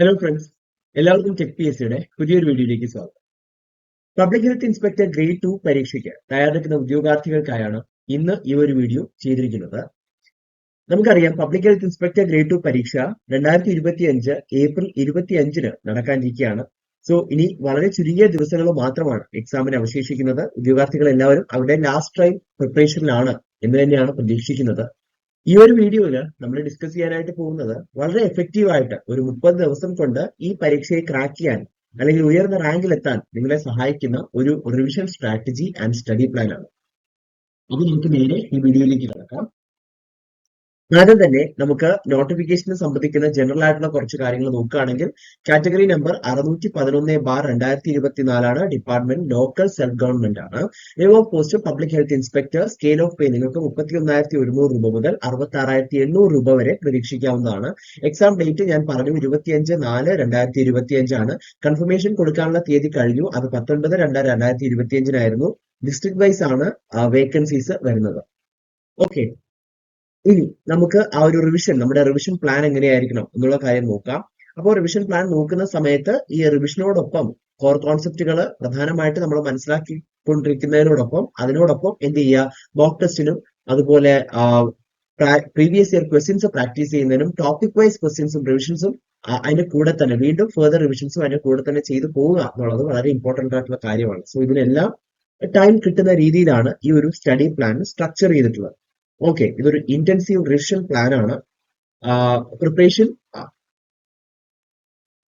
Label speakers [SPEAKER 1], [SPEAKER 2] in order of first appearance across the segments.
[SPEAKER 1] Hello friends എല്ലാവർക്കും tech P S സിയുടെ പുതിയൊരു വീഡിയോയിലേക്ക് സ്വാഗതം. Public health inspector grade two പരീക്ഷയ്ക്ക് തയ്യാറെടുക്കുന്ന ഉദ്യോഗാർത്ഥികൾക്കായാണ് ഇന്ന് ഈ ഒരു വീഡിയോ ചെയ്തിരിക്കുന്നത്. നമുക്കറിയാം public health inspector grade two പരീക്ഷ രണ്ടായിരത്തി ഇരുപത്തി അഞ്ച് ഏപ്രിൽ ഇരുപത്തി അഞ്ചിന് നടക്കാനിരിക്കുകയാണ്. സോ ഇനി വളരെ ചുരുങ്ങിയ ദിവസങ്ങൾ മാത്രമാണ് എക്സാമിന് അവശേഷിക്കുന്നത്. ഉദ്യോഗാർത്ഥികൾ എല്ലാവരും അവരുടെ ലാസ്റ്റ് ടൈം പ്രിപ്പറേഷനിലാണ് എന്ന് തന്നെയാണ് പ്രതീക്ഷിക്കുന്നത്. ഈ ഒരു വീഡിയോയിൽ നമ്മൾ ഡിസ്കസ് ചെയ്യാനായിട്ട് പോകുന്നത് വളരെ എഫക്റ്റീവ് ആയിട്ട് ഒരു മുപ്പത് ദിവസം കൊണ്ട് ഈ പരീക്ഷയെ ക്രാക്ക് ചെയ്യാൻ അല്ലെങ്കിൽ ഉയർന്ന റാങ്കിൽ എത്താൻ നിങ്ങളെ സഹായിക്കുന്ന ഒരു revision strategy and study plan ആണ്. അത് നമുക്ക് നേരെ ഈ വീഡിയോയിലേക്ക് കിടക്കാം. ആദ്യം തന്നെ നമുക്ക് നോട്ടിഫിക്കേഷനെ സംബന്ധിക്കുന്ന ജനറൽ ആയിട്ടുള്ള കുറച്ച് കാര്യങ്ങൾ നോക്കുകയാണെങ്കിൽ കാറ്റഗറി നമ്പർ അറുന്നൂറ്റി പതിനൊന്ന് ബാർ രണ്ടായിരത്തി ഇരുപത്തിനാലാണ് ഡിപ്പാർട്ട്മെന്റ് ലോക്കൽ സെൽഫ് ഗവൺമെന്റ് ആണ്. Name of post public health inspector scale of pay നിങ്ങൾക്ക് മുപ്പത്തി ഒന്നായിരത്തി ഒരുന്നൂറ് രൂപ മുതൽ അറുപത്തി ആറായിരത്തി എണ്ണൂറ് രൂപ വരെ പ്രതീക്ഷിക്കാവുന്നതാണ് എക്സാം ഡേറ്റ് ഞാൻ പറഞ്ഞു ഇരുപത്തിയഞ്ച് നാല് രണ്ടായിരത്തി ഇരുപത്തിയഞ്ചാണ് കൺഫർമേഷൻ കൊടുക്കാനുള്ള തീയതി കഴിഞ്ഞു. അത് പത്തൊൻപത് രണ്ട് രണ്ടായിരത്തി ഇരുപത്തിയഞ്ചിനായിരുന്നു ഡിസ്ട്രിക്ട് വൈസ് ആണ് വേക്കൻസീസ് വരുന്നത്. ഓക്കെ ഇനി നമുക്ക് ആ ഒരു റിവിഷൻ നമ്മുടെ റിവിഷൻ പ്ലാൻ എങ്ങനെയായിരിക്കണം എന്നുള്ള കാര്യം നോക്കാം. അപ്പോൾ റിവിഷൻ പ്ലാൻ നോക്കുന്ന സമയത്ത് ഈ റിവിഷനോടൊപ്പം കോർ കോൺസെപ്റ്റുകൾ പ്രധാനമായിട്ട് നമ്മൾ മനസ്സിലാക്കി മനസ്സിലാക്കിക്കൊണ്ടിരിക്കുന്നതിനോടൊപ്പം അതിനോടൊപ്പം എന്ത് ചെയ്യുക? മോക്ക് ടെസ്റ്റിനും അതുപോലെ പ്രീവിയസ് ഇയർ ക്വസ്റ്റ്യൻസ് പ്രാക്ടീസ് ചെയ്യുന്നതിനും ടോപ്പിക് വൈസ് ക്വസ്റ്റ്യൻസും റിവിഷൻസും അതിന്റെ കൂടെ തന്നെ വീണ്ടും ഫെർദർ റിവിഷൻസും അതിന്റെ കൂടെ തന്നെ ചെയ്തു പോവുക എന്നുള്ളത് വളരെ ഇമ്പോർട്ടന്റ് ആയിട്ടുള്ള കാര്യമാണ്. സോ ഇതിനെല്ലാം ടൈം കിട്ടുന്ന രീതിയിലാണ് ഈ ഒരു സ്റ്റഡി പ്ലാൻ സ്ട്രക്ചർ ചെയ്തിട്ടുള്ളത്. ഓക്കെ ഇതൊരു ഇന്റൻസീവ് റിവിഷൻ പ്ലാൻ ആണ്. പ്രിപ്പറേഷൻ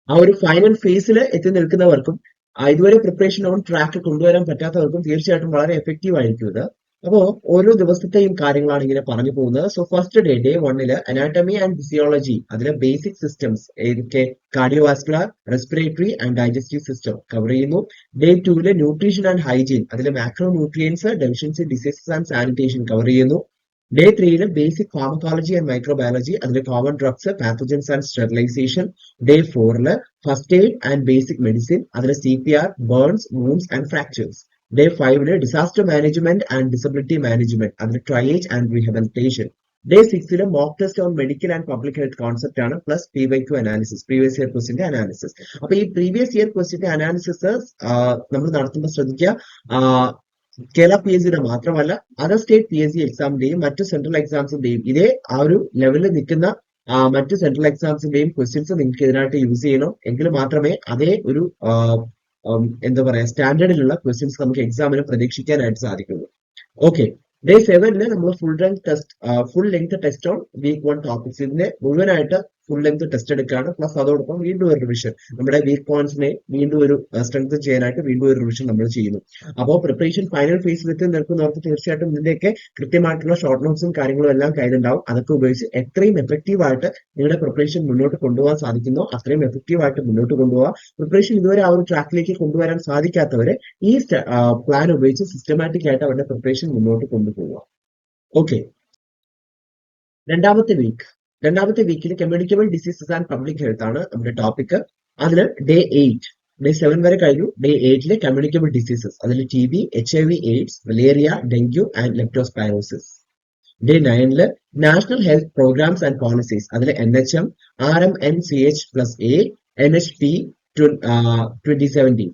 [SPEAKER 1] ആ ഒരു ഫൈനൽ ഫേസിൽ എത്തി നിൽക്കുന്നവർക്കും ഇതുവരെ പ്രിപ്പറേഷൻ ഓൺ ട്രാക്ക് കൊണ്ടുവരാൻ പറ്റാത്തവർക്കും തീർച്ചയായിട്ടും വളരെ എഫക്റ്റീവ് ആയിരിക്കും ഇത്. അപ്പോ ഓരോ ദിവസത്തെയും കാര്യങ്ങളാണ് ഇങ്ങനെ പറഞ്ഞു പോകുന്നത്. സോ ഫസ്റ്റ് ഡേ ഡേ വണ്ണിൽ അനാറ്റമി ആൻഡ് ഫിസിയോളജി അതിലെ ബേസിക് സിസ്റ്റംസ് ഏതൊക്കെ cardiovascular respiratory and digestive system cover ചെയ്യുന്നു. ഡേ ടൂവിൽ ന്യൂട്രീഷൻ ആൻഡ് ഹൈജീൻ അതിലെ macronutrients deficiency diseases and sanitation cover ചെയ്യുന്നു. ഡേ ത്രീയിൽ ബേസിക് ഫാർമക്കോളജി ആൻഡ് മൈക്രോബയോളജി അതിലെ common drugs pathogens and sterilisation day ഫോറിൽ first aid and basic medicine അതിലെ C P R burns wounds and fractures day ഫൈവിൽ disaster management and disability management അതിൽ triage and rehabilitation day സിക്സിൽ mock test on medical and public health concept ആണ് plus P Y Q analysis previous year ക്വസ്റ്റിന്റെ analysis അപ്പൊ ഈ previous year ക്വസ്റ്റിന്റെ analysis നമ്മൾ നടത്തുമ്പോൾ ശ്രദ്ധിക്കുക കേരള പി എസ് സിയുടെ മാത്രമല്ല other state P S C എക്സാമിന്റെയും മറ്റു സെൻട്രൽ എക്സാംസിന്റെയും ഇതേ ആ ഒരു ലെവലിൽ നിൽക്കുന്ന മറ്റു സെൻട്രൽ എക്സാംസിന്റെയും ക്വസ്റ്റ്യൻസ് നിങ്ങൾക്ക് ഇതിനായിട്ട് യൂസ് ചെയ്യണം. എങ്കിൽ മാത്രമേ അതേ ഒരു എന്താ പറയാ സ്റ്റാൻഡേർഡിലുള്ള ക്വസ്റ്റ്യൻസ് നമുക്ക് എക്സാമിന് പ്രതീക്ഷിക്കാനായിട്ട് സാധിക്കുള്ളൂ. ഓക്കെ ഡേ സെവനിൽ നമ്മൾ full length test full length test on week one topics ഇതിന്റെ മുഴുവനായിട്ട് ഫുൾ ലെങ്ത് ടെസ്റ്റ് എടുക്കുകയാണ്. പ്ലസ് അതോടൊപ്പം വീണ്ടും ഒരു റിവിഷൻ നമ്മുടെ വീക്ക് പോയിന്റ്സിനെ വീണ്ടും ഒരു സ്ട്രെങ്ത് ചെയ്യാനായിട്ട് വീണ്ടും ഒരു റിവിഷൻ നമ്മൾ ചെയ്യുന്നു. അപ്പോൾ പ്രിപ്പറേഷൻ ഫൈനൽ ഫേസിൽ എത്തി നിൽക്കുന്നവർക്ക് തീർച്ചയായിട്ടും ഇതിന്റെയൊക്കെ കൃത്യമായിട്ടുള്ള ഷോർട്ട് നോട്ട്സും കാര്യങ്ങളും എല്ലാം കയ്യിലുണ്ടാവും. അതൊക്കെ ഉപയോഗിച്ച് എത്രയും എഫക്റ്റീവായിട്ട് നിങ്ങളുടെ പ്രിപ്പറേഷൻ മുന്നോട്ട് കൊണ്ടുപോകാൻ സാധിക്കുന്നോ. അത്രയും എഫക്റ്റീവായിട്ട് മുന്നോട്ട് കൊണ്ടുപോകാം. പ്രിപ്പറേഷൻ ഇതുവരെ ആ ഒരു ട്രാക്കിലേക്ക് കൊണ്ടുവരാൻ സാധിക്കാത്തവരെ ഈ പ്ലാൻ ഉപയോഗിച്ച് സിസ്റ്റമാറ്റിക് ആയിട്ട് അവരുടെ പ്രിപ്പറേഷൻ മുന്നോട്ട് കൊണ്ടുപോകുക ഓക്കെ രണ്ടാമത്തെ വീക്ക് രണ്ടാമത്തെ വീക്കിൽ communicable diseases and public health ആണ് നമ്മുടെ ടോപ്പിക് അതിൽ ഡേ എയ്റ്റ് ഡേ സെവൻ വരെ കഴിഞ്ഞു. ഡേ എയ്റ്റിലെ കമ്മ്യൂണിക്കബിൾ ഡിസീസസ് അതിൽ T B H I V AIDS malaria dengue and leptospirosis day നയനിൽ national health programmes and policies അതിൽ N H M R M N C H plus A N H P twenty seventeen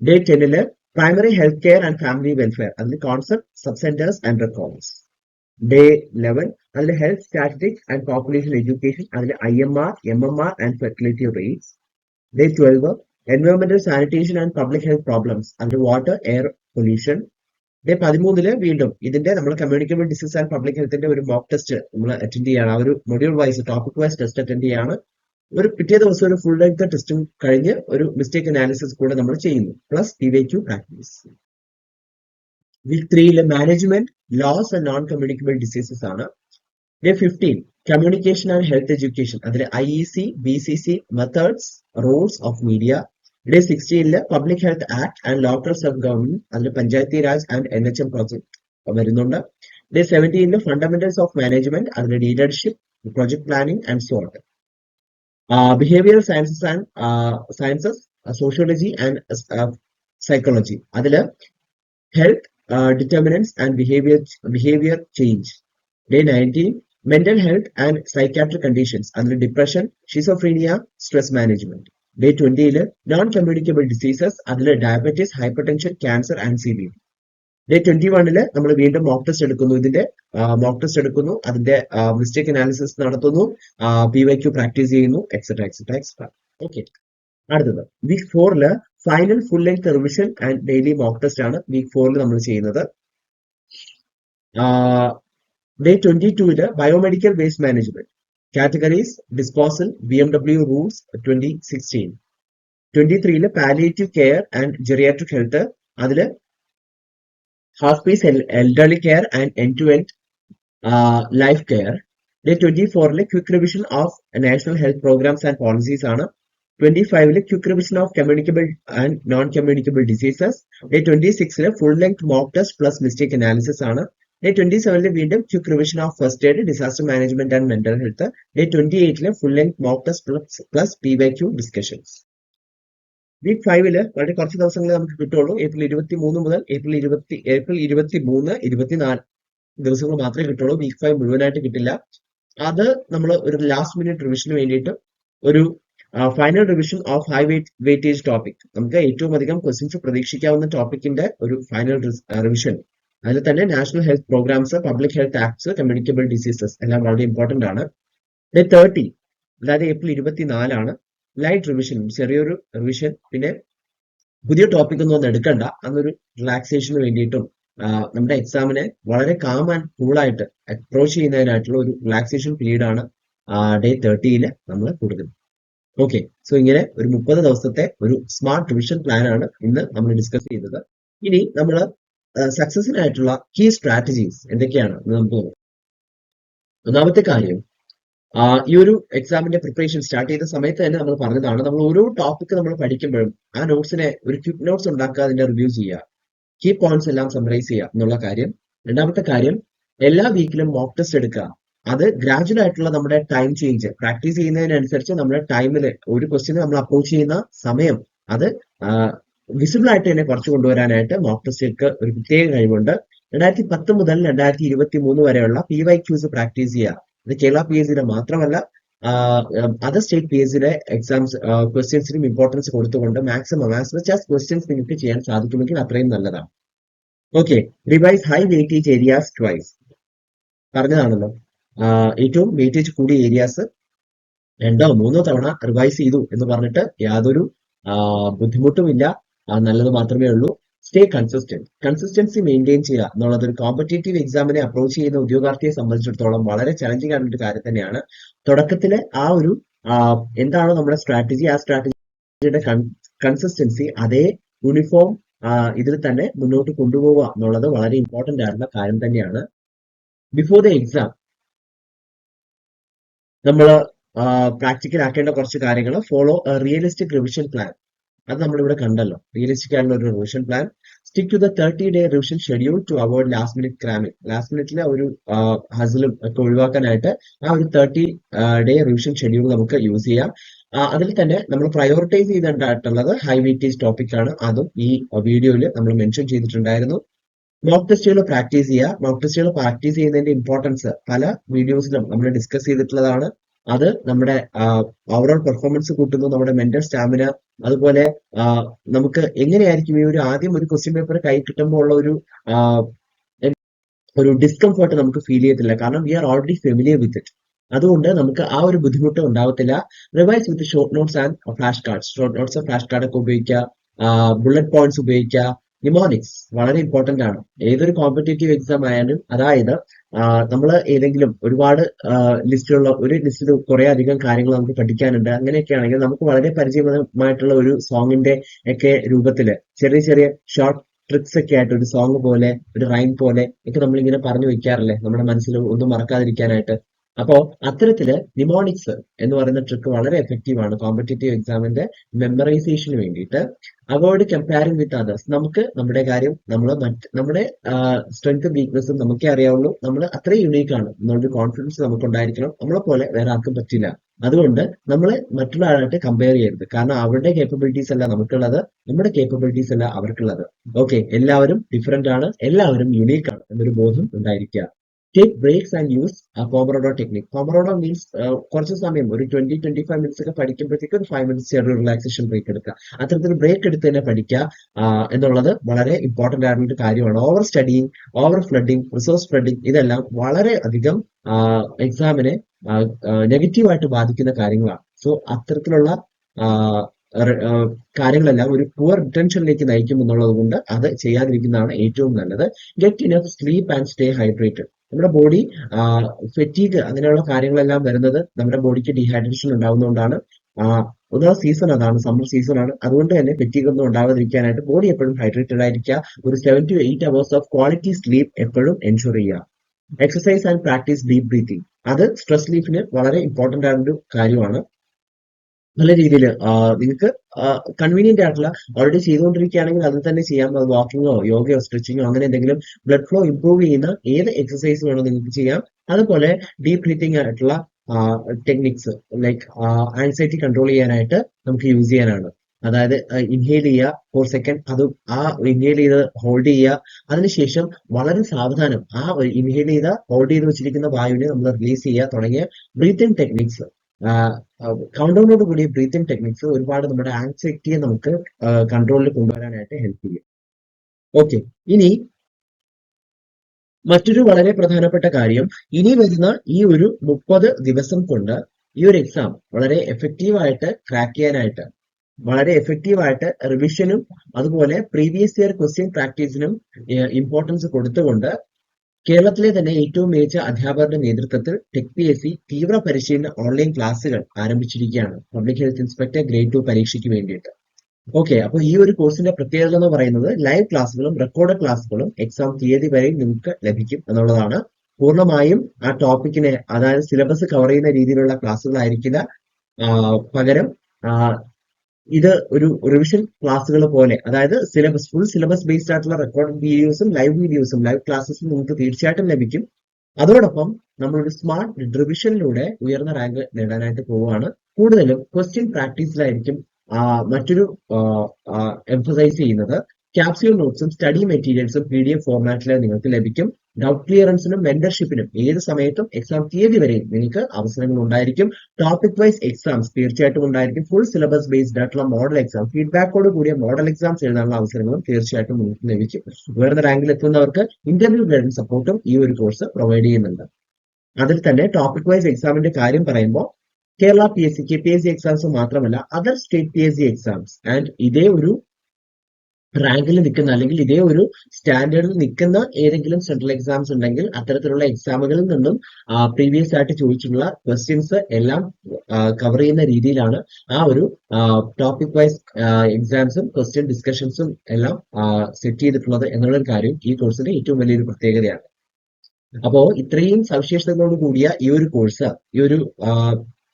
[SPEAKER 1] day ടെന്നിൽ primary health care and family welfare അതിൽ concept sub centres and records day eleven അതിൽ health statistics and population education അതിൽ I M R M M R and fertility rates day twelve എൻവയോൺമെന്റൽ sanitation and public health problems അതിൽ water air pollution day പതിമൂന്നിൽ വീണ്ടും ഇതിന്റെ നമ്മൾ communicable disease and public ഹെൽത്തിന്റെ ഒരു mock test നമ്മൾ attend ചെയ്യാണ്. ആ ഒരു module wise topic wise test attend ചെയ്യാണ്. ഒരു പിറ്റേ ദിവസം ഒരു ഫുൾ ലെങ്ത് ടെസ്റ്റും കഴിഞ്ഞ് ഒരു മിസ്റ്റേക്ക് അനാലിസിസ് കൂടെ നമ്മൾ ചെയ്യുന്നു. പ്ലസ് ഇവയ്ക്കു practice week ത്രീയിലെ management laws and non communicable diseases ആണ്. Day fifteen communication and health education അതിൽ I E C B C C methods rules of media day സിക്സ്റ്റീനിൽ public health act and local sub government അതിൽ Panchayati Raj and N H M project വരുന്നുണ്ട്. Day സെവന്റീനിൽ fundamentals of management അതിൽ leadership project planning and sort behaviour sciences and sciences sociology and psychology അതിൽ health determinants and behaviour behaviour change day nineteen mental health and psychiatric conditions അതിൽ depression schizophrenia stress management day ട്വന്റിയിൽ non communicable diseases അതിൽ diabetes hypertension cancer and C B day twenty വണ്ണിൽ നമ്മൾ വീണ്ടും mock test എടുക്കുന്നു. ഇതിന്റെ mock test എടുക്കുന്നു. അതിന്റെ mistake analysis നടത്തുന്നു. പി വൈ ക്യു പ്രാക്ടീസ് ചെയ്യുന്നു എക്സെട്ര എക്സെട്ര എക്സെട്ര ഓക്കെ അടുത്തത്. വീക്ക് ഫോറിൽ final full length revision and daily mock test ആണ് വീക്ക് ഫോറിൽ നമ്മൾ ചെയ്യുന്നത്. ഡേ ട്വന്റി ടൂവിൽ biomedical waste management categories disposal B M W rules twenty sixteen twenty ത്രീയിൽ palliative care and geriatric health അതിൽ hospice elderly care and end to end life care day twenty ഫോറിലെ quick revision of national health programs and policies ആണ്. Twenty ഫൈവിൽ quick revision of communicable and non communicable diseases day twenty സിക്സിൽ full length mock test plus mistake analysis ആണ്. Day twenty സെവനിൽ വീണ്ടും quick revision of first aid disaster management and mental health day twenty എയ്റ്റിൽ full length mock test plus plus P Y Q discussions week ഫൈവിൽ വളരെ കുറച്ച് ദിവസങ്ങളെ നമുക്ക് കിട്ടുള്ളൂ. April ഇരുപത്തി മൂന്ന് മുതൽ ഏപ്രിൽ ഇരുപത്തി ഏപ്രിൽ ഇരുപത്തി മൂന്ന് ഇരുപത്തിനാല് ദിവസങ്ങൾ മാത്രമേ കിട്ടുള്ളൂ. വീക്ക് ഫൈവ് മുഴുവനായിട്ട് കിട്ടില്ല. അത് നമ്മൾ ഒരു ലാസ്റ്റ് മിനിറ്റ് റിവിഷന് വേണ്ടിയിട്ട് ഒരു final revision of high weight weightage topic നമുക്ക് ഏറ്റവും അധികം ക്വസ്റ്റ്യൻസ് പ്രതീക്ഷിക്കാവുന്ന ടോപ്പിക്കിന്റെ ഒരു ഫൈനൽ റിവിഷൻ അതിൽ തന്നെ national health programs public health acts communicable diseases എല്ലാം വളരെ ഇമ്പോർട്ടന്റ് ആണ്. ഡേ തേർട്ടി അതായത് ഏപ്രിൽ ഇരുപത്തിനാലാണ് ലൈറ്റ് റിവിഷൻ ചെറിയൊരു റിവിഷൻ പിന്നെ പുതിയ ടോപ്പിക് ഒന്നും എടുക്കണ്ട. അന്നൊരു റിലാക്സേഷന് വേണ്ടിയിട്ടും നമ്മുടെ എക്സാമിനെ വളരെ കാം ആൻഡ് കൂളായിട്ട് അപ്രോച്ച് ചെയ്യുന്നതിനായിട്ടുള്ള ഒരു റിലാക്സേഷൻ പീരീഡ് ആണ് ഡേ തേർട്ടിയിൽ നമ്മൾ കൊടുക്കുന്നത്. ഓക്കെ സോ ഇങ്ങനെ ഒരു മുപ്പത് ദിവസത്തെ ഒരു സ്മാർട്ട് റിവിഷൻ പ്ലാൻ ആണ് ഇന്ന് നമ്മൾ ഡിസ്കസ് ചെയ്തത്. ഇനി നമ്മൾ സക്സസിനായിട്ടുള്ള കീ സ്ട്രാറ്റജീസ് എന്തൊക്കെയാണ് എന്ന് നമുക്ക് നോക്കാം. ഒന്നാമത്തെ കാര്യം ഈ ഒരു എക്സാമിന്റെ പ്രിപ്പറേഷൻ സ്റ്റാർട്ട് ചെയ്ത സമയത്ത് തന്നെ നമ്മൾ പറഞ്ഞതാണ് നമ്മൾ ഓരോ ടോപ്പിക് നമ്മൾ പഠിക്കുമ്പോഴും ആ നോട്ട്സിനെ ഒരു ക്വിക്ക് നോട്ട്സ് ഉണ്ടാക്കുക അതിന്റെ റിവ്യൂ ചെയ്യുക. കീ പോയിന്റ്സ് എല്ലാം സമറൈസ് ചെയ്യുക എന്നുള്ള കാര്യം. രണ്ടാമത്തെ കാര്യം എല്ലാ വീക്കിലും മോക്ക് ടെസ്റ്റ് എടുക്കുക. അത് ഗ്രാജുവൽ ആയിട്ടുള്ള നമ്മുടെ ടൈം ചേഞ്ച് പ്രാക്ടീസ് ചെയ്യുന്നതിനനുസരിച്ച് നമ്മുടെ ടൈമിൽ ഒരു ക്വസ്റ്റിന് നമ്മൾ അപ്രോച്ച് ചെയ്യുന്ന സമയം അത് വിസിബിൾ ആയിട്ട് തന്നെ കുറച്ച് കൊണ്ടുവരാനായിട്ട് മോക്ക് ഒരു പ്രത്യേക കഴിവുണ്ട്. രണ്ടായിരത്തി പത്ത് മുതൽ രണ്ടായിരത്തി ഇരുപത്തി മൂന്ന് വരെയുള്ള പി വൈ ക്യൂസ് പ്രാക്ടീസ് ചെയ്യുക. ഇത് കേരള പി എസ് സിയുടെ മാത്രമല്ല അതർ സ്റ്റേറ്റ് പി എസ് സിയുടെ എക്സാംസ് ക്വസ്റ്റ്യൻസിനും ഇമ്പോർട്ടൻസ് കൊടുത്തുകൊണ്ട് maximum as much as questions നിങ്ങൾക്ക് ചെയ്യാൻ സാധിക്കുമെങ്കിൽ അത്രയും നല്ലതാണ്. Okay revise high weightage areas twice പറഞ്ഞതാണല്ലോ. ഏറ്റവും വെയിറ്റേജ് കൂടിയ ഏരിയാസ് രണ്ടോ മൂന്നോ തവണ റിവൈസ് ചെയ്തു എന്ന് പറഞ്ഞിട്ട് യാതൊരു ബുദ്ധിമുട്ടുമില്ല. നല്ലത് മാത്രമേ ഉള്ളൂ. സ്റ്റേ കൺസിസ്റ്റന്റ് കൺസിസ്റ്റൻസി മെയിന്റെയിൻ ചെയ്യുക എന്നുള്ളത് ഒരു കോമ്പറ്റേറ്റീവ് എക്സാമിനെ അപ്രോച്ച് ചെയ്യുന്ന ഉദ്യോഗാർത്ഥിയെ സംബന്ധിച്ചിടത്തോളം വളരെ ചലഞ്ചിങ് ആയിട്ടുള്ള കാര്യം തന്നെയാണ്. തുടക്കത്തിലെ ആ ഒരു എന്താണോ നമ്മുടെ സ്ട്രാറ്റജി ആ സ്ട്രാറ്റജിയുടെ കൺസിസ്റ്റൻസി അതേ യൂണിഫോം ഇതിൽ തന്നെ മുന്നോട്ട് കൊണ്ടുപോവുക എന്നുള്ളത് വളരെ ഇമ്പോർട്ടന്റ് ആയിട്ടുള്ള കാര്യം തന്നെയാണ്. ബിഫോർ ദ എക്സാം നമ്മൾ പ്രാക്ടിക്കൽ ആക്കേണ്ട കുറച്ച് കാര്യങ്ങൾ ഫോളോ റിയലിസ്റ്റിക് റിവിഷൻ പ്ലാൻ. അത് നമ്മളിവിടെ കണ്ടല്ലോ. റിയലിസ്റ്റിക് ആയിട്ടുള്ള ഒരു revision plan. Stick to the thirty day revision schedule to avoid last minute cramming. Last മിനിറ്റിലെ ഒരു ഹസിലും ഒക്കെ ഒഴിവാക്കാനായിട്ട് ആ ഒരു തേർട്ടി ഡേ റിവിഷൻ ഷെഡ്യൂൾ നമുക്ക് യൂസ് ചെയ്യാം. അതിൽ തന്നെ നമ്മൾ പ്രയോറിറ്റൈസ് ചെയ്തിട്ടുള്ളത് ഹൈ വെയിറ്റേജ് ടോപ്പിക് ആണ് അതും ഈ വീഡിയോയിൽ നമ്മൾ മെൻഷൻ ചെയ്തിട്ടുണ്ടായിരുന്നു. മോക്ക് ടെസ്റ്റുകൾ പ്രാക്ടീസ് ചെയ്യുക. മോക്ക് ടെസ്റ്റുകൾ പ്രാക്ടീസ് ചെയ്യുന്നതിന്റെ ഇമ്പോർട്ടൻസ് പല വീഡിയോസിലും നമ്മൾ ഡിസ്കസ് ചെയ്തിട്ടുള്ളതാണ്. അത് നമ്മുടെ ഓവറോൾ പെർഫോമൻസ് കൂട്ടുന്നു. നമ്മുടെ മെന്റൽ സ്റ്റാമിന അതുപോലെ നമുക്ക് എങ്ങനെയായിരിക്കും ഈ ഒരു ആദ്യം ഒരു ക്വസ്റ്റ്യൻ പേപ്പർ കൈ കിട്ടുമ്പോൾ ഉള്ള ഒരു ഒരു ഡിസ്കംഫർട്ട് നമുക്ക് ഫീൽ ചെയ്യത്തില്ല. കാരണം we are already familiar with it അതുകൊണ്ട് നമുക്ക് ആ ഒരു ബുദ്ധിമുട്ട് ഉണ്ടാവത്തില്ല. Revise with short notes and flash cards short notes flash card ഒക്കെ ഉപയോഗിക്കുക. ബുള്ളറ്റ് പോയിന്റ്സ് ഉപയോഗിക്കുക. നിമോണിക്സ് വളരെ ഇമ്പോർട്ടന്റ് ആണ്. ഏതൊരു കോമ്പറ്റേറ്റീവ് എക്സാം ആയാലും അതായത് നമ്മൾ ഏതെങ്കിലും ഒരുപാട് ലിസ്റ്റിലുള്ള ഒരു ലിസ്റ്റിൽ കുറെ അധികം കാര്യങ്ങൾ നമുക്ക് പഠിക്കാനുണ്ട്. അങ്ങനെയൊക്കെ ആണെങ്കിൽ നമുക്ക് വളരെ പരിചയമായിട്ടുള്ള ഒരു സോങ്ങിന്റെ ഒക്കെ രൂപത്തിൽ ചെറിയ ചെറിയ ഷോർട്ട് ട്രിക്സ് ഒക്കെ ആയിട്ട് ഒരു സോങ് പോലെ ഒരു റൈം പോലെ ഒക്കെ നമ്മളിങ്ങനെ പറഞ്ഞു വെക്കാറില്ലേ? നമ്മുടെ മനസ്സിൽ ഒന്നും മറക്കാതിരിക്കാനായിട്ട്. അപ്പോ അത്തരത്തിൽ നിമോണിക്സ് എന്ന് പറയുന്ന ട്രിക്ക് വളരെ എഫക്റ്റീവ് ആണ്. കോമ്പറ്റേറ്റീവ് എക്സാമിന്റെ മെമ്മറൈസേഷന് വേണ്ടിയിട്ട്. അവോയ്ഡ് കമ്പയറിംഗ് വിത്ത് അതേഴ്സ് നമുക്ക് നമ്മുടെ കാര്യം നമ്മൾ മറ്റ് നമ്മുടെ സ്ട്രെങ്ത് വീക്ക്നെസ്സും നമുക്കേ അറിയാവുള്ളൂ. നമ്മൾ അത്രയും യുണീക്ക് ആണ്. എന്നുള്ളൊരു കോൺഫിഡൻസ് നമുക്ക് ഉണ്ടായിരിക്കണം നമ്മളെ പോലെ വേറെ ആർക്കും പറ്റില്ല. അതുകൊണ്ട് നമ്മൾ മറ്റുള്ള ആളായിട്ട് കമ്പയർ ചെയ്യരുത്. കാരണം അവരുടെ കേപ്പബിലിറ്റീസ് അല്ല നമുക്കുള്ളത്. നമ്മുടെ കേപ്പബിലിറ്റീസ് അല്ല അവർക്കുള്ളത്. ഓക്കെ എല്ലാവരും ഡിഫറെന്റ് ആണ്. എല്ലാവരും യുണീക്ക് ആണ് എന്നൊരു ബോധം ഉണ്ടായിരിക്കുക. Take breaks and use pomodoro technique pomodoro means കുറച്ച് സമയം ഒരു ട്വന്റി ട്വന്റി ഫൈവ് മിനിറ്റ്സ് ഒക്കെ പഠിക്കുമ്പോഴത്തേക്ക് ഒരു ഫൈവ് മിനിറ്റ്സ് ചെറിയ റിലാക്സേഷൻ ബ്രേക്ക് എടുക്കുക. അത്തരത്തിൽ ബ്രേക്ക് എടുത്ത് തന്നെ പഠിക്കുക എന്നുള്ളത് വളരെ ഇമ്പോർട്ടന്റ് ആയിട്ടുള്ള കാര്യമാണ്. Over studying over flooding resource flooding ഇതെല്ലാം വളരെ അധികം എക്സാമിനെ നെഗറ്റീവായിട്ട് ബാധിക്കുന്ന കാര്യങ്ങളാണ്. സോ അത്തരത്തിലുള്ള കാര്യങ്ങളെല്ലാം ഒരു പുവർ റിട്ടൻഷനിലേക്ക് നയിക്കും എന്നുള്ളത് കൊണ്ട് അത് ചെയ്യാതിരിക്കുന്നതാണ് ഏറ്റവും നല്ലത്. Get enough sleep and stay hydrated നമ്മുടെ ബോഡി ഫെറ്റീഗ് അങ്ങനെയുള്ള കാര്യങ്ങളെല്ലാം വരുന്നത് നമ്മുടെ ബോഡിക്ക് ഡീഹൈഡ്രേഷൻ ഉണ്ടാകുന്നതുകൊണ്ടാണ് ഒന്നാം സീസൺ അതാണ് സമ്മർ സീസൺ ആണ്. അതുകൊണ്ട് തന്നെ ഫെറ്റീഗ് ഒന്നും ഉണ്ടാവാതിരിക്കാനായിട്ട് ബോഡി എപ്പോഴും ഹൈഡ്രേറ്റഡ് ആയിരിക്കുക. ഒരു seven to eight hours of quality sleep എപ്പോഴും എൻഷുർ ചെയ്യുക. Exercise and practice deep breathing അത് സ്ട്രെസ് ലീഫിന് വളരെ ഇമ്പോർട്ടന്റ് ആയൊരു കാര്യമാണ്. നല്ല രീതിയിൽ നിങ്ങൾക്ക് കൺവീനിയന്റ് ആയിട്ടുള്ള ഓൾറെഡി ചെയ്തുകൊണ്ടിരിക്കുകയാണെങ്കിൽ അത് തന്നെ ചെയ്യാം. അത് വാക്കിങ്ങോ യോഗയോ സ്ട്രെച്ചിങ്ങോ അങ്ങനെ എന്തെങ്കിലും ബ്ലഡ് ഫ്ലോ ഇംപ്രൂവ് ചെയ്യുന്ന ഏത് എക്സസൈസ് വേണോ നിങ്ങൾക്ക് ചെയ്യാം. അതുപോലെ ഡീപ് ബ്രീത്തിങ് ആയിട്ടുള്ള ടെക്നിക്സ് ലൈക്ക് ആൻസൈറ്റി കൺട്രോൾ ചെയ്യാനായിട്ട് നമുക്ക് യൂസ് ചെയ്യാനാണ്. അതായത് ഇൻഹേൽ ചെയ്യുക ഫോർ സെക്കൻഡ് അത് ആ ഇൻഹേൽ ചെയ്ത് ഹോൾഡ് ചെയ്യുക. അതിനുശേഷം വളരെ സാവധാനം ആ ഇൻഹേൽ ചെയ്ത ഹോൾഡ് ചെയ്ത് വെച്ചിരിക്കുന്ന വായുവിനെ നമ്മൾ റിലീസ് ചെയ്യുക തുടങ്ങിയ ബ്രീത്തിങ് ടെക്നിക്സ് കൗണ്ട് ഡൗണോട് കൂടിയ ബ്രീത്തിങ് ടെക്നിക്സ് ഒരുപാട് നമ്മുടെ ആൻസൈറ്റിയെ നമുക്ക് കൺട്രോളിൽ കൊണ്ടുവരാനായിട്ട് ഹെൽപ്പ് ചെയ്യും. ഓക്കെ ഇനി മറ്റൊരു വളരെ പ്രധാനപ്പെട്ട കാര്യം ഇനി വരുന്ന ഈ ഒരു മുപ്പത് ദിവസം കൊണ്ട് ഈ ഒരു എക്സാം വളരെ എഫക്റ്റീവ് ആയിട്ട് ക്രാക്ക് ചെയ്യാനായിട്ട് വളരെ എഫക്റ്റീവ് ആയിട്ട് റിവിഷനും അതുപോലെ പ്രീവിയസ് ഇയർ ക്വസ്റ്റ്യൻ പ്രാക്ടീസിനും ഇമ്പോർട്ടൻസ് കൊടുത്തുകൊണ്ട് കേരളത്തിലെ തന്നെ ഏറ്റവും മികച്ച അധ്യാപകരുടെ നേതൃത്വത്തിൽ ടെക് പി എസ് സി തീവ്ര പരിശീലന ഓൺലൈൻ ക്ലാസ്സുകൾ ആരംഭിച്ചിരിക്കുകയാണ്. Public health inspector grade two പരീക്ഷയ്ക്ക് വേണ്ടിയിട്ട്. ഓക്കെ അപ്പോൾ ഈ ഒരു കോഴ്സിന്റെ പ്രത്യേകത എന്ന് പറയുന്നത് ലൈവ് ക്ലാസ്സുകളും റെക്കോർഡ് ക്ലാസ്സുകളും എക്സാം തീയതി വരെ നിങ്ങൾക്ക് ലഭിക്കും എന്നുള്ളതാണ്. പൂർണമായും ആ ടോപ്പിക്കിനെ അതായത് സിലബസ് കവർ ചെയ്യുന്ന രീതിയിലുള്ള ക്ലാസ്സുകളായിരിക്കില്ല പകരം ഇത് ഒരു റിവിഷൻ ക്ലാസ്സുകൾ പോലെ. അതായത് സിലബസ് ഫുൾ സിലബസ് ബേസ്ഡ് ആയിട്ടുള്ള റെക്കോർഡ് വീഡിയോസും ലൈവ് വീഡിയോസും ലൈവ് ക്ലാസ്സസും നിങ്ങൾക്ക് തീർച്ചയായിട്ടും ലഭിക്കും. അതോടൊപ്പം നമ്മളൊരു സ്മാർട്ട് റിവിഷനിലൂടെ ഉയർന്ന റാങ്ക് നേടാനായിട്ട് പോവുകയാണ്. കൂടുതലും ക്വസ്റ്റ്യൻ പ്രാക്ടീസിലായിരിക്കും മറ്റൊരു എംഫസൈസ് ചെയ്യുന്നത്. ക്യാപ്സ്യൂൾ നോട്ട്സും സ്റ്റഡി മെറ്റീരിയൽസും പി ഡി എഫ് ഫോർമാറ്റിൽ നിങ്ങൾക്ക് ലഭിക്കും. ഡൗട്ട് ക്ലിയറൻസിനും മെന്റർഷിപ്പിനും ഏത് സമയത്തും എക്സാം തീയതി വരെയും നിങ്ങൾക്ക് അവസരങ്ങൾ ഉണ്ടായിരിക്കും. ടോപ്പിക് വൈസ് എക്സാംസ് തീർച്ചയായിട്ടും ഉണ്ടായിരിക്കും. ഫുൾ സിലബസ് ബേസ്ഡ് ആയിട്ടുള്ള മോഡൽ എക്സാം ഫീഡ്ബാക്കോട് കൂടിയ മോഡൽ എക്സാംസ് എഴുതാനുള്ള അവസരങ്ങളും തീർച്ചയായിട്ടും നിങ്ങൾക്ക് ലഭിക്കും. ഉയർന്ന റാങ്കിൽ എത്തുന്നവർക്ക് ഇന്റർവ്യൂ ഗൈഡൻസ് സപ്പോർട്ടും ഈ ഒരു കോഴ്സ് പ്രൊവൈഡ് ചെയ്യുന്നുണ്ട്. അതിൽ തന്നെ ടോപ്പിക് വൈസ് എക്സാമിന്റെ കാര്യം പറയുമ്പോൾ Kerala P S C K P S C exams മാത്രമല്ല other state P S C exams and ഇതേ ഒരു റാങ്കിൽ നിൽക്കുന്ന അല്ലെങ്കിൽ ഇതേ ഒരു സ്റ്റാൻഡേർഡിൽ നിൽക്കുന്ന ഏതെങ്കിലും സെൻട്രൽ എക്സാംസ് ഉണ്ടെങ്കിൽ അത്തരത്തിലുള്ള എക്സാമുകളിൽ നിന്നും പ്രീവിയസ് ആയിട്ട് ചോദിച്ചിട്ടുള്ള ക്വസ്റ്റ്യൻസ് എല്ലാം കവർ ചെയ്യുന്ന രീതിയിലാണ് ആ ഒരു ടോപ്പിക് വൈസ് എക്സാംസും ക്വസ്റ്റ്യൻ ഡിസ്കഷൻസും എല്ലാം സെറ്റ് ചെയ്തിട്ടുള്ളത് എന്നുള്ളൊരു കാര്യം ഈ കോഴ്സിന്റെ ഏറ്റവും വലിയൊരു പ്രത്യേകതയാണ്. അപ്പോ ഇത്രയും സവിശേഷതകളോട് കൂടിയ ഈ ഒരു കോഴ്സ് ഈ ഒരു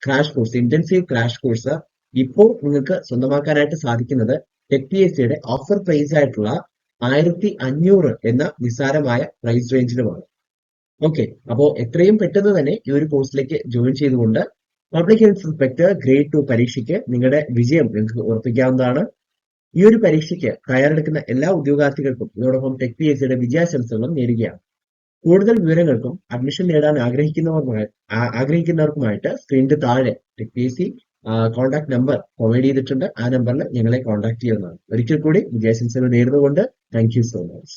[SPEAKER 1] crash course intensive crash course ഇപ്പോൾ നിങ്ങൾക്ക് സ്വന്തമാക്കാനായിട്ട് സാധിക്കുന്നത് ടെക് പി എസ് സിയുടെ ഓഫർ പ്രൈസ് ആയിട്ടുള്ള ആയിരത്തി അഞ്ഞൂറ് എന്ന നിസ്സാരമായ പ്രൈസ് റേഞ്ചിലുമാണ് ഓക്കെ അപ്പോൾ എത്രയും പെട്ടെന്ന് തന്നെ ഈ ഒരു കോഴ്സിലേക്ക് ജോയിൻ ചെയ്തുകൊണ്ട് public health inspector grade two പരീക്ഷയ്ക്ക് നിങ്ങളുടെ വിജയം നിങ്ങൾക്ക് ഉറപ്പിക്കാവുന്നതാണ്. ഈ ഒരു പരീക്ഷയ്ക്ക് തയ്യാറെടുക്കുന്ന എല്ലാ ഉദ്യോഗാർത്ഥികൾക്കും ഇതോടൊപ്പം ടെക് പി എസ് സിയുടെ വിജയാശംസകളും നേരുകയാണ്. കൂടുതൽ വിവരങ്ങൾക്കും അഡ്മിഷൻ നേടാൻ ആഗ്രഹിക്കുന്നവർ ആഗ്രഹിക്കുന്നവർക്കുമായിട്ട് സ്ക്രീനിന്റെ താഴെ tech P S C contact number provide ചെയ്തിട്ടുണ്ട്. ആ നമ്പറിൽ ഞങ്ങളെ കോൺടാക്ട് ചെയ്യുന്നതാണ്. ഒരിക്കൽ കൂടി വിജയശംസകൾ നേരുന്നുകൊണ്ട് താങ്ക് സോ മച്ച്